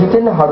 जितने हर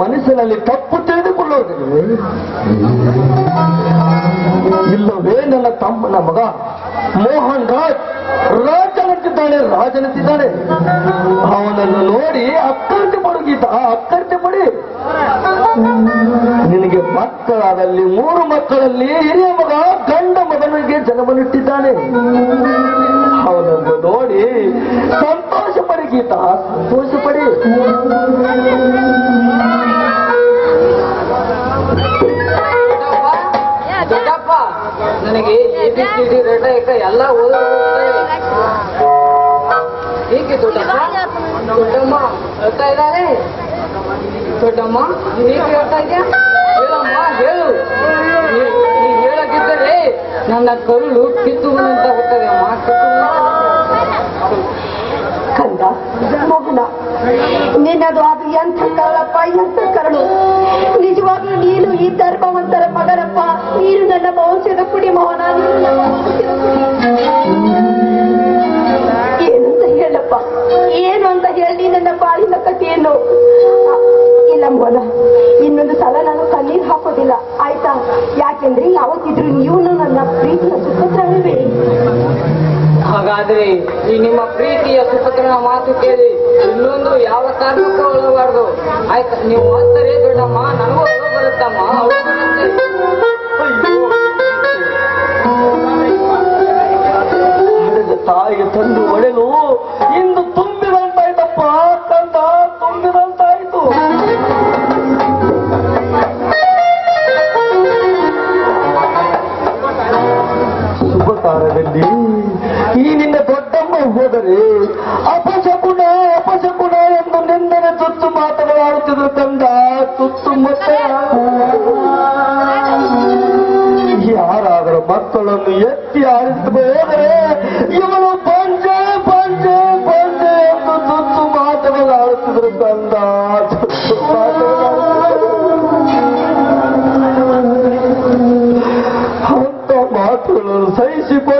ಮನಸ್ಸಿನಲ್ಲಿ ತಪ್ಪು ತಿಳಿದುಕೊಳ್ಳೋದಿಲ್ಲವೇ ಇಲ್ಲವೇ ನನ್ನ ತಮ್ಮನ ಮಗ? ಮೋಹನ್ ರಾಜ್. ರಾಜನಂತಿದ್ದಾನೆ ರಾಜನಂತಿದ್ದಾನೆ ಅವನನ್ನು ನೋಡಿ ಅಕ್ಕರ್ತಿ ಪಡುಗೀತ ಆ ಅಕ್ಕರ್ತಿ ಪಡಿ ನಿನಗೆ ಮಕ್ಕಳಾದಲ್ಲಿ ಮೂರು ಮಕ್ಕಳಲ್ಲಿ ಹಿರಿಯ ಮಗ ಗಂಡ ಮಗನಿಗೆ ಜನ್ಮನಿಟ್ಟಿದ್ದಾನೆ. ಅವನನ್ನು ನೋಡಿ ಸಂತೋಷ ಪಡಿ ಗೀತ, ಸಂತೋಷ ಪಡಿ. ನನಗೆ ಎ ಬಿ ಸಿ ಡಿ ರೆಡ್ ಎಲ್ಲ ಓದ ಏಕೆ ದೊಡ್ಡಮ್ಮ ದೊಡ್ಡಮ್ಮ ಹೇಳ್ತಾ ಇದ್ದಾರೆ? ದೊಡ್ಡಮ್ಮ ನೀನು ಹೇಳ್ತಾ ಇದೆಯಾ? ಹೇಳಮ್ಮ ಹೇಳು. ನೀ- ನೀ ನನ್ನ ಕರುಳು ಕಿತ್ತು ಅಂತ ಹೋಗ್ತದೆ ಅಮ್ಮ ಕಂದ ಮೋಹನ ನಿನ್ನದು ಅದು ಎಂಥ ಕರಳಪ್ಪ ಎಂಥ ಕರಳು ನಿಜವಾಗ್ಲೂ ನೀನು ಈ ಧರ್ಮವಂತರ ಮಗನಪ್ಪ. ನೀನು ನನ್ನ ಭವಿಷ್ಯದ ಪುಡಿ ಮೋಹನ ಏನಂತ ಹೇಳಪ್ಪ? ಏನು ಅಂತ ಹೇಳಿ ನನ್ನ ಬಾಳಿನ ಕಥೆಯನ್ನು ಇಲ್ಲ ಮೋಹನ ಇನ್ನೊಂದು ಸಲ ನಾನು ಕಣ್ಣೀರು ಹಾಕೋದಿಲ್ಲ. ಆಯ್ತಾ? ಯಾಕೆಂದ್ರೆ ಯಾವತ್ತಿದ್ರು ನೀವು ನನ್ನ ಪ್ರೀತಿಯ ಸುಖತ್ರವೇ ಹಾಗಾದ್ರೆ ಈ ನಿಮ್ಮ ಪ್ರೀತಿಯ ಸುಪುತ್ರನ ಮಾತು ಕೇಳಿ ಇನ್ನೊಂದು ಯಾವ ಕಾರಣಕ್ಕೂ ಹೋಗಬಾರ್ದು ಆಯ್ತು, ನೀವು ಹೋಗ್ತಾರೆ ದೊಡ್ಡಮ್ಮ ನನಗೂ ಬರುತ್ತಮ್ಮ. vocês e por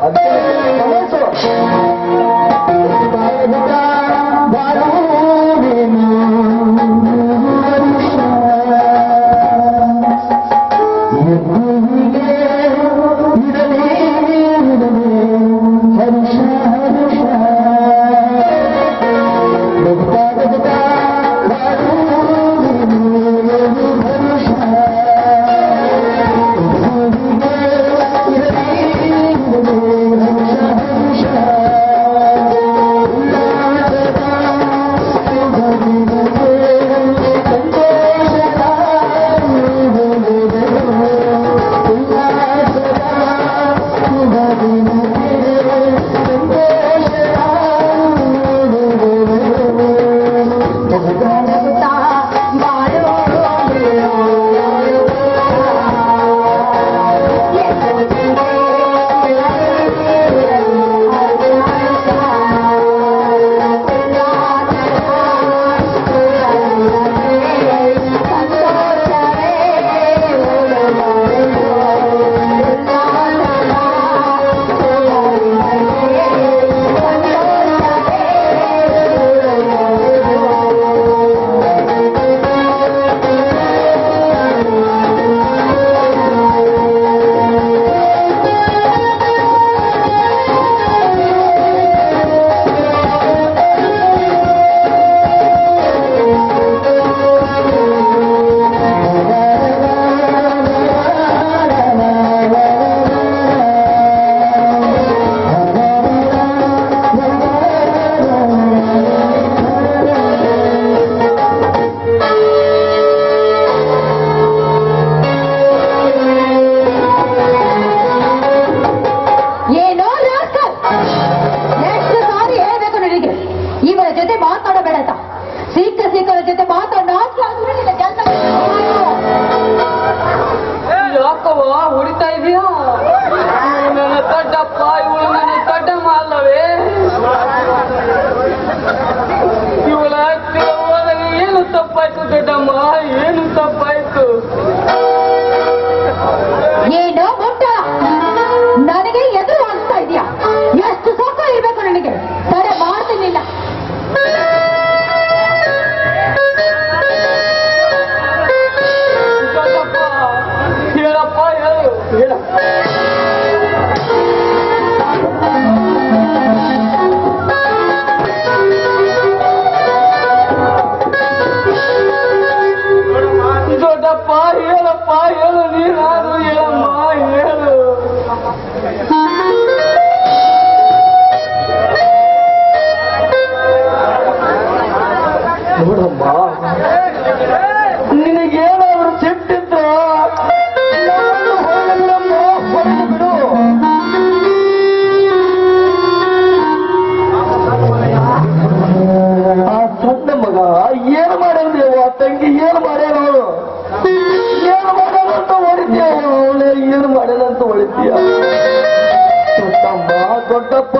ಹಾಡೋದು ಬಿಡು ನೋಡಮ್ಮ. ನಿನಗೇನಾದ್ರೂ ಸಿಟ್ಟಿದ್ರ ಬಿಡು. ಆ ಸಣ್ಣ ಮಗ ಏನ್ ಮಾಡ್ಯಾನ್ರಿ ಆ ತಂಗಿ ಏನ್ ಮಾಡ್ಯಾನ ಅವಳು? ಏನು ಹೊಡಿತೀಯ? ಅವಳು ಏನ್ ಮಾಡ್ಯಾನ ಅಂತ ಹೊಡಿತೀಯ? ದೊಡ್ಡಪ್ಪ.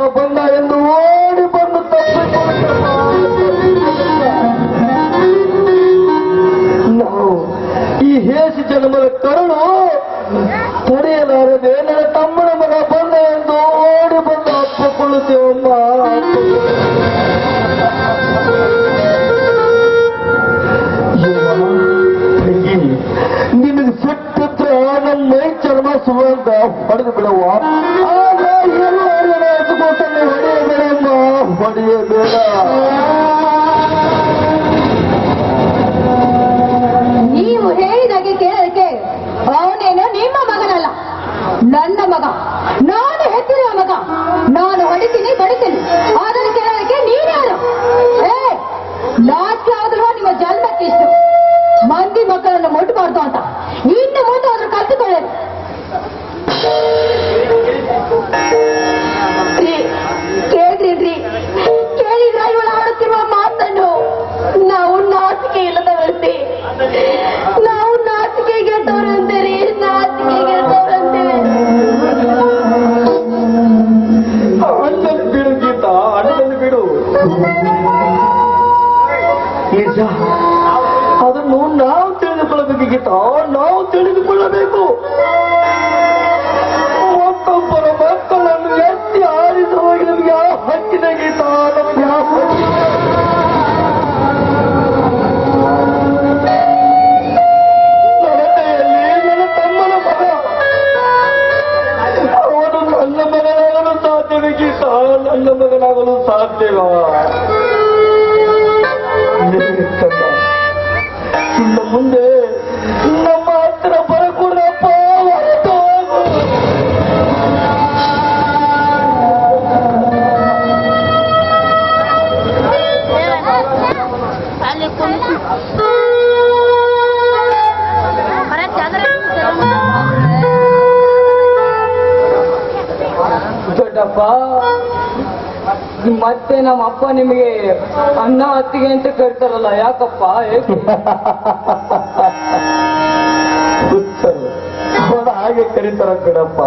ಮುಂದೆ ನಮ್ಮ ಹತ್ರ ಬರಕೂಡಪ್ಪ ದೊಡ್ಡಪ್ಪ ಮತ್ತೆ ನಮ್ಮ ಅಪ್ಪ ನಿಮಗೆ ಅನ್ನ ಅತ್ತಿಗೆ ಅಂತ ಕರೀತಾರಲ್ಲ ಯಾಕಪ್ಪ? ಹಾಗೆ ಕರೀತಾರ ಕಣಪ್ಪ.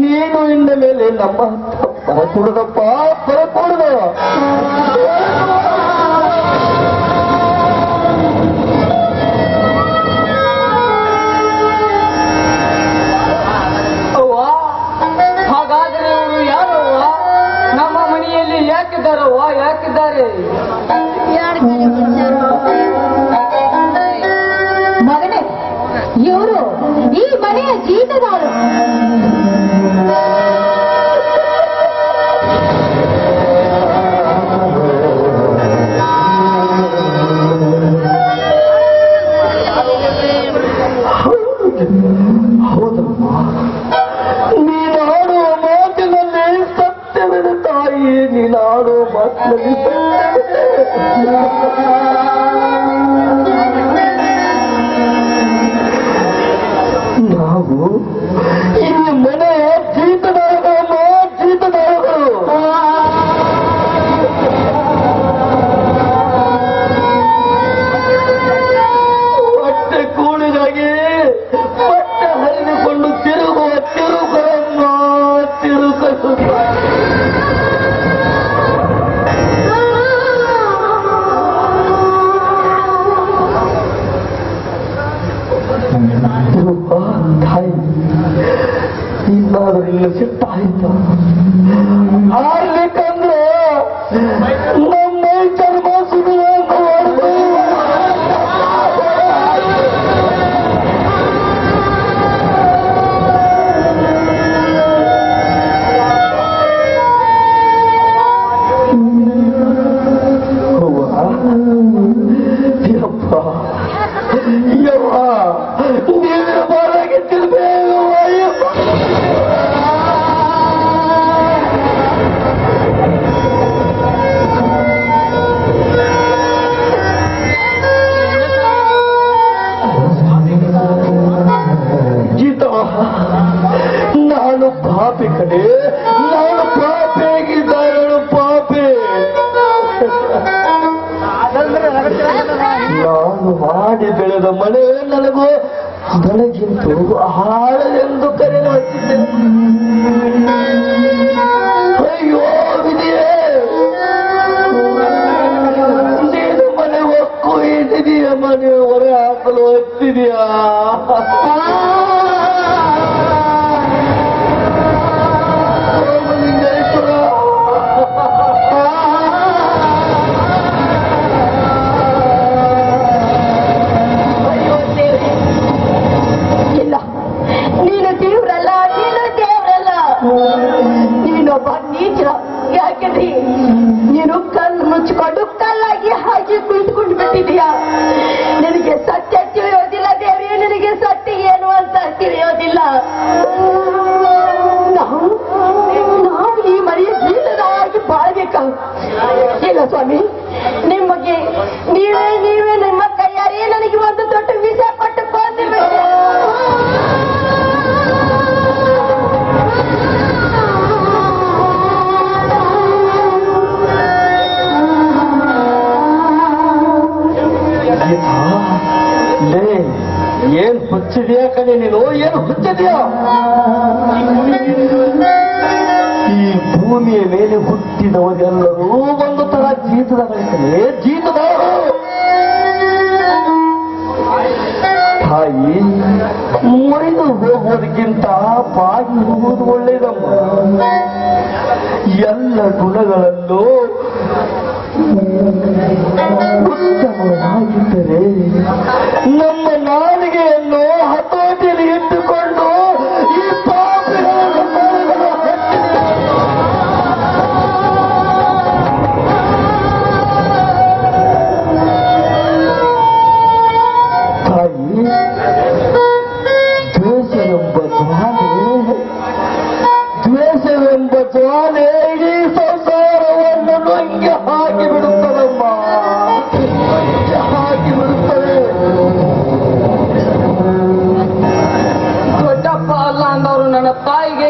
ನೀನು ಇಂದ ಮೇಲೆ ನಮ್ಮ ತಪ್ಪ ಕುಡದಪ್ಪ ಕೊಡದ ನನಗೂ ನನಗಿಂತೂ ಹಾಳವೆಂದು ಕರೆಯುತ್ತಿದ್ದೆ ಅಯ್ಯೋ ವಿಧಿಯೇ ನೀನು ಮನೆ ಒಕ್ಕು ಇಟ್ಟಿದೀಯ ಮನೆ ಹೊರ ಹಾಕಲು ಹತ್ತಿದೆಯಾ ನೀಚ ಯಾಕಂದ್ರೆ ನೀನು ಕಲ್ಲು ಮುಚ್ಕೊಂಡು ಕಲ್ಲಾಗಿ ಹಾಗೆ ಕುಳಿತುಕೊಂಡು ಬಿಟ್ಟಿದೀಯಾ ನಿನಗೆ ಸತ್ಯ ತಿಳಿಯೋದಿಲ್ಲ ದೇವ್ರಿ ನಿನಗೆ ಸತ್ಯ ಏನು ಅಂತ ತಿಳಿಯೋದಿಲ್ಲ. ನಾವು ನಾವು ಈ ಮನೆಯ ಜೀವನವಾಗಿ ಬಾಳ್ಬೇಕ. ಇಲ್ಲ ಸ್ವಾಮಿ ಹುಚ್ಚಿದ್ಯಾ ಕಣೆ ನೀನು? ಏನು ಹುಚ್ಚಿದೆಯೋ ಈ ಭೂಮಿಯ ಮೇಲೆ ಹುಟ್ಟಿದವರೆಲ್ಲರೂ ಒಂದು ತರ ಜೀತದವರಿದ್ದಾರೆ. ಜೀತದ? ತಾಯಿ, ಮುರಿದು ಹೋಗುವುದಕ್ಕಿಂತ ಬಾಗಿ ಹೋಗುವುದು ಒಳ್ಳೆಯದಮ್ಮ. ಎಲ್ಲ ಗುಣಗಳಲ್ಲೂ ಉತ್ತಮವಾಗಿದ್ದರೆ ನಮ್ಮ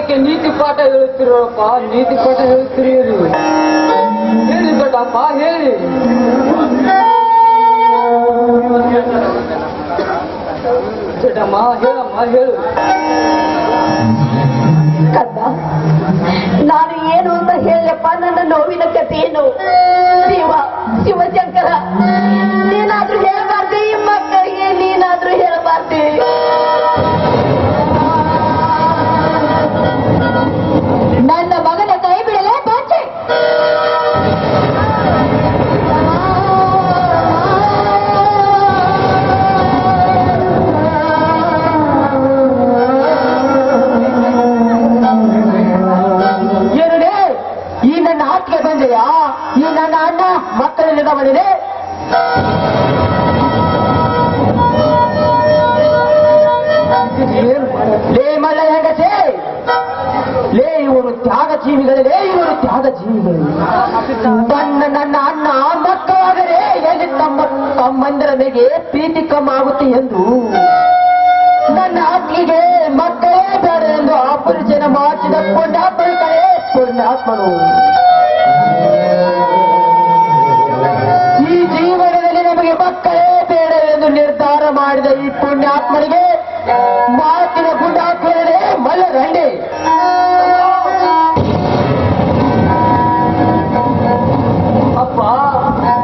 ಏಕೆ ನೀತಿ ಪಾಠ ಹೇಳುತ್ತಿರೋಪ್ಪ ನೀತಿ ಪಾಠ ಹೇಳುತ್ತಿರೀರಿ ಹೇಳಿ. ದೊಡ್ಡಪ್ಪ, ಹೇಳಿ. ದೊಡ್ಡಮ್ಮ, ಹೇಳಮ್ಮ, ಹೇಳು. ನಾನು ಏನು ಅಂತ ಹೇಳಪ್ಪ, ನನ್ನ ನೋವಿನ ಕಥೆ ಏನು ಶಿವ, ಶಿವಶಂಕರ, ನೀನಾದ್ರೂ ಹೇಳಬಾರ್ದು, ಈ ಮಕ್ಕಳಿಗೆ ನೀನಾದ್ರೂ ಹೇಳಬಾರ್ದು. ಅಣ್ಣ ಮಕ್ಕಳಲ್ಲಿದ ಬಂದಿದೆ ಲೇ ಮಳೆ ಹೆಂಗಸೆ! ಲೇ, ಇವರು ತ್ಯಾಗ ಜೀವಿಗಳೇ ಇವರು ತ್ಯಾಗ ಜೀವಿಗಳು ನನ್ನ ನನ್ನ ಅಣ್ಣ ಮಕ್ಕಳಾದರೆ ಎಲ್ಲಿ ತಮ್ಮ, ತಮ್ಮಂದಿರ ಮೇಲೆ ಪ್ರೀತಿ ಕಮ್ಮ ಆಗುತ್ತೆ ಎಂದು. ನನ್ನ ಅಕ್ಕಿಗೆ ಮಕ್ಕಳೇ ಬೇಡ ಎಂದು ಅಪರಿಚಯ ಮಾಡಿಸಿದ ಪುಣ್ಯಾತ್ಮನ ಕಡೆ ಪುಣ್ಯಾತ್ಮನು ಈ ಜೀವನದಲ್ಲಿ ನಮಗೆ ಮಕ್ಕಳೇ ಬೇಡ ಎಂದು ನಿರ್ಧಾರ ಮಾಡಿದ ಈ ಪುಣ್ಯಾತ್ಮನಿಗೆ ಮಾತಿನ ಪುಣ್ಯಾತ್ಮನೇ ಮಲ್ಲರಂಡಿ ಅಪ್ಪ,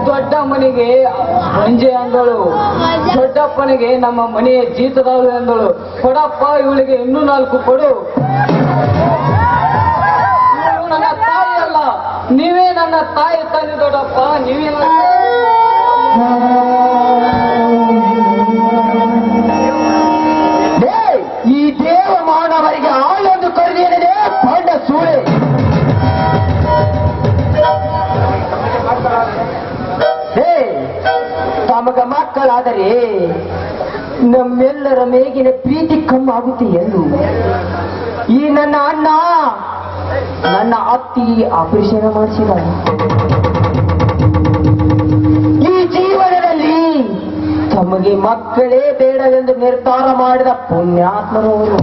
ದೊಡ್ಡಮ್ಮನಿಗೆ ಮಂಜೆ ಅಂದಳು. ದೊಡ್ಡಪ್ಪನಿಗೆ ನಮ್ಮ ಮನೆಯ ಜೀತದವಳು ಎಂದಳು ಕೊಡಪ್ಪ, ಇವಳಿಗೆ ಇನ್ನೂ ನಾಲ್ಕು ಕೊಡು. ನನ್ನ ತಾಯಿ ಅಲ್ಲ ನೀವೇ ನನ್ನ ತಾಯಿ ತಂದೆ ದೊಡ್ಡಪ್ಪ, ನೀವೇ ಈ ದೇವ ಮಾನವರಿಗೆ ಆಳೊಂದು ಕರೆದೇನಿದೆ ಪಾಂಡ ಸೂಳೆ. ಹೇ ತಮಗ ಮಕ್ಕಳಾದರೆ ನಮ್ಮೆಲ್ಲರ ಮೇಗಿನ ಪ್ರೀತಿ ಕಮ್ಮಾಗುತ್ತೆ ಎಂದು. ಈ ನನ್ನ ಅಣ್ಣ, ನನ್ನ ಅತ್ತಿ ಆಪರೇಷನ್ ಮಾಡಿಸಿದ ತಮಗೆ ಮಕ್ಕಳೇ ಬೇಡವೆಂದು ನಿರ್ಧಾರ ಮಾಡಿದ ಪುಣ್ಯಾತ್ಮರವರು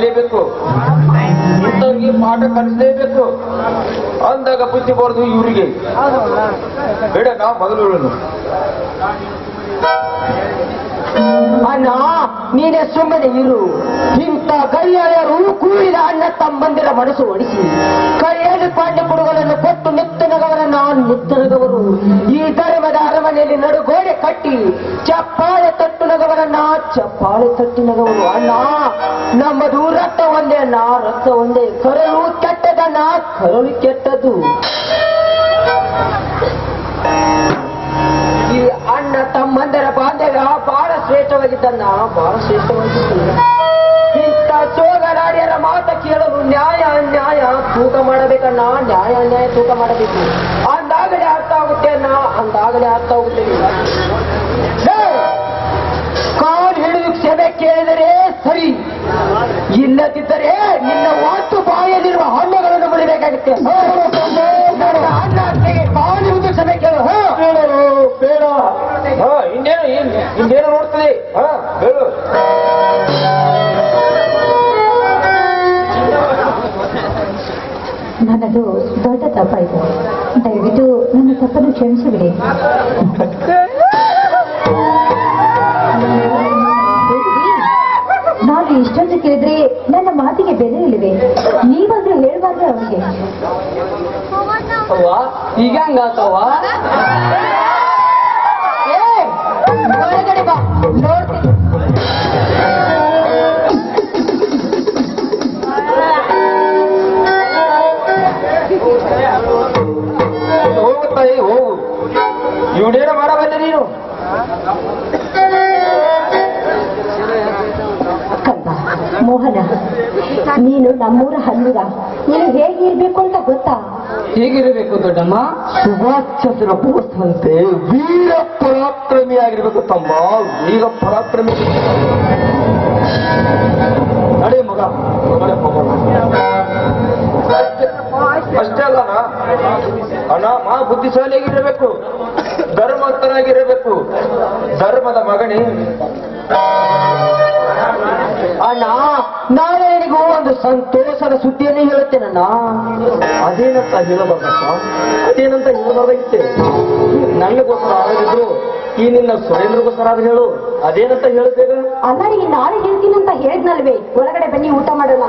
ಆಗಲೇಬೇಕು ಇಂಥವ್ರಿಗೆ ಪಾಠ ಕಲಿಸಲೇಬೇಕು. ಅಂದಾಗ ಬುದ್ಧಿ ಬರೋದು ಇವರಿಗೆ. ಬೇಡ, ನಾವು ಮೊದಲು ಹೇಳೋಣ ಅಣ್ಣ, ನೀನೇ ಸುಮ್ಮನೆ ಇರು. ಇಂಥ ಗರಿಯಾಯರು ಕೂಡಿದ ಅಣ್ಣ ತಮ್ಮಂದಿರ ಮನಸ್ಸು ಒಡಿಸಿ. ಕೈಯಲ್ಲಿ ಕೊಟ್ಟು ನಿತ್ತನಗವರನ್ನ ಮುತ್ತರಗವರು ಈ ಧರ್ಮದ ಅರಮನೆಯಲ್ಲಿ ನಡುಗೋಡೆ ಕಟ್ಟಿ ಚಪ್ಪಾಳೆ ತಟ್ಟುನಗವರನ್ನ ಚಪ್ಪಾಳೆ ತಟ್ಟಿನಗವರು ಅಣ್ಣ ನಮ್ಮದು ರಕ್ತ ಒಂದೇ, ಅಣ್ಣ, ರಕ್ತ ಒಂದೇ. ಕರಳು ಕೆಟ್ಟದಣ್ಣ ಕರಳು ಕೆಟ್ಟದು ಈ ಅಣ್ಣ ತಮ್ಮಂದರ ಬಾಂಧವ್ಯ ಬಹಳ ಶ್ರೇಷ್ಠವಾಗಿದ್ದನ್ನ ಬಹಳ ಸೋಗಲಾಡಿಯರ ಮಾತ ಕೇಳಲು ನ್ಯಾಯ ಅನ್ಯಾಯ ತೂಕ ಮಾಡಬೇಕಣ್ಣ ನ್ಯಾಯ ಅನ್ಯಾಯ ತೂಕ ಮಾಡಬೇಕು. ಅಂದಾಗಲೇ ಅರ್ಥ ಆಗುತ್ತೆ ಅಣ್ಣ ಅಂದಾಗಲೇ ಅರ್ಥ ಆಗುತ್ತೆ ಹೇ! ಕಾಲು ಹಿಡಿದು ಕ್ಷಮೆ ಕೇಳಿದರೆ ಸರಿ. ಇಲ್ಲದಿದ್ದರೆ ನಿನ್ನ ವಾತು ಬಾಯಲ್ಲಿರುವ ಹಣ್ಣುಗಳನ್ನು ಅತ್ತೆಗೆ ಕಾಲು ಹಿಡಿದು ಕ್ಷಮೆ ಕೇಳು. ಬೇಡ. ಇನ್ನೇನು ಇನ್- ಇನ್ನೇನು ನೋಡ್ತದೆ ಹಾ ಹೇಳು ನನ್ನದು ದೊಡ್ಡ ತಪ್ಪಾಯಿತು. ದಯವಿಟ್ಟು ನನ್ನ ತಪ್ಪನ್ನು ಕ್ಷಮಿಸಿಬಿಡಿ. ನಾನು ಇಷ್ಟೊಂದು ಕೇಳಿದ್ರೆ ನನ್ನ ಮಾತಿಗೆ ಬೆಲೆ ಇಲ್ಲವೆ? ನೀವಾದ್ರೂ ಹೇಳ್ಬಾರ್ದು ಅವನಿಗೆ. ಈಗ ಇವನೇನು ಮಾಡಬಲ್ಲೆ ನೀನು? ಮೋಹನ ನೀನು ನಮ್ಮೂರ ಹಲ್ಲುಗ ನೀನು ಹೇಗಿರ್ಬೇಕು ಅಂತ ಗೊತ್ತಾ? ಹೇಗಿರಬೇಕು ದೊಡ್ಡಮ್ಮ? ಸುಭಾಷ್ ಚಂದ್ರ ಬೋಸ್ ಅಂತೆ. ವೀರ ಪರಾಕ್ರಮಿ ಆಗಿರ್ಬೇಕು ತಮ್ಮ ವೀರ ಪರಾಕ್ರಮಿ. ನಡೆ ಮಗ ನಡೆ ಹೋಗೋಣ. ಅಷ್ಟೇ ಅಲ್ಲ ಅಣ್ಣ ಮಾ ಬುದ್ಧಿಶಾಲಿಯಾಗಿರಬೇಕು ಧರ್ಮವಂತನಾಗಿರಬೇಕು ಧರ್ಮದ ಮಗನೇ. ಅಣ್ಣ ನಾರಾಯಣಿಗೂ ಒಂದು ಸಂತೋಷದ ಸುದ್ದಿಯನ್ನು ಹೇಳುತ್ತೇನಣ್ಣ ಅದೇನಂತ ಹೇಳಬಾರ್ದಪ್ಪ? ಅದೇನಂತ ಹೇಳಬಾರ್ದಾಗಿತ್ತೆ? ನನಗೋಸ್ಕರ ಆಗದಿದ್ರು ಈ ನಿನ್ನ ಸುರೇಂದ್ರಗೋಸ್ಕರ ಆದ್ರೆ ಹೇಳು. ಅದೇನಂತ ಹೇಳ್ತೇವೆ ಅಣ್ಣ ನೀನು ನಾಳೆ ಹೇಳ್ತೀನಿ ಅಂತ ಹೇಳಿದ್ನಲ್ವೇ? ಒಳಗಡೆ ಬನ್ನಿ ಊಟ ಮಾಡೋಣ.